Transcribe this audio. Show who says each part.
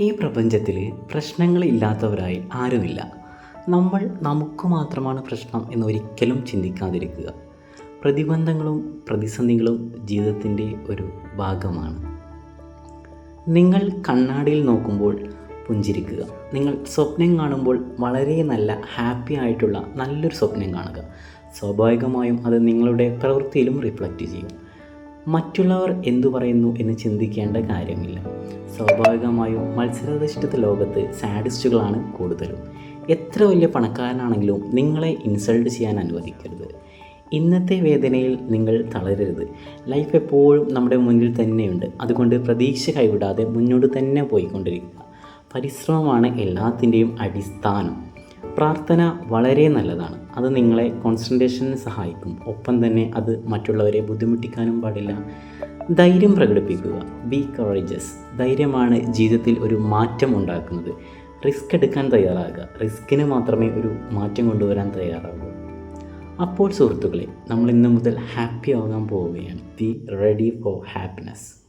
Speaker 1: ഈ പ്രപഞ്ചത്തിൽ പ്രശ്നങ്ങളില്ലാത്തവരായി ആരുമില്ല. നമ്മൾ നമുക്ക് മാത്രമാണ് പ്രശ്നം എന്നൊരിക്കലും ചിന്തിക്കാതിരിക്കുക. പ്രതിബന്ധങ്ങളും പ്രതിസന്ധികളും ജീവിതത്തിന്റെ ഒരു ഭാഗമാണ്. നിങ്ങൾ കണ്ണാടിയിൽ നോക്കുമ്പോൾ പുഞ്ചിരിക്കുക. നിങ്ങൾ സ്വപ്നം കാണുമ്പോൾ വളരെ നല്ല ഹാപ്പി ആയിട്ടുള്ള നല്ലൊരു സ്വപ്നം കാണുക. സ്വാഭാവികമായും അത് നിങ്ങളുടെ പ്രവൃത്തിയിലും റിഫ്ലക്റ്റ് ചെയ്യും. മറ്റുള്ളവർ എന്തു പറയുന്നു എന്ന് ചിന്തിക്കേണ്ട കാര്യമില്ല. സ്വാഭാവികമായും മത്സരാധിഷ്ഠിത ലോകത്ത് സാഡിസ്റ്റുകളാണ് കൂടുതലും. എത്ര വലിയ പണക്കാരനാണെങ്കിലും നിങ്ങളെ ഇൻസൾട്ട് ചെയ്യാൻ അനുവദിക്കരുത്. ഇന്നത്തെ വേദനയിൽ നിങ്ങൾ തളരരുത്. ലൈഫ് എപ്പോഴും നമ്മുടെ മുന്നിൽ തന്നെയുണ്ട്. അതുകൊണ്ട് പ്രതീക്ഷ കൈവിടാതെ മുന്നോട്ട് തന്നെ പോയിക്കൊണ്ടിരിക്കുക. പരിശ്രമമാണ് എല്ലാത്തിന്റെയും അടിസ്ഥാനം. പ്രാർത്ഥന വളരെ നല്ലതാണ്. അത് നിങ്ങളെ കോൺസെൻട്രേഷന് സഹായിക്കും. ഒപ്പം തന്നെ അത് മറ്റുള്ളവരെ ബുദ്ധിമുട്ടിക്കാനും പാടില്ല. ധൈര്യം പ്രകടിപ്പിക്കുക. ബി കറേജസ് ധൈര്യമാണ് ജീവിതത്തിൽ ഒരു മാറ്റം ഉണ്ടാക്കുന്നത്. റിസ്ക് എടുക്കാൻ തയ്യാറാകുക. റിസ്കിന് മാത്രമേ ഒരു മാറ്റം കൊണ്ടുവരാൻ തയ്യാറാകൂ അപ്പോൾ സുഹൃത്തുക്കളെ നമ്മൾ ഇന്ന് മുതൽ ഹാപ്പി ആകാൻ പോവുകയാണ്. Be ready for happiness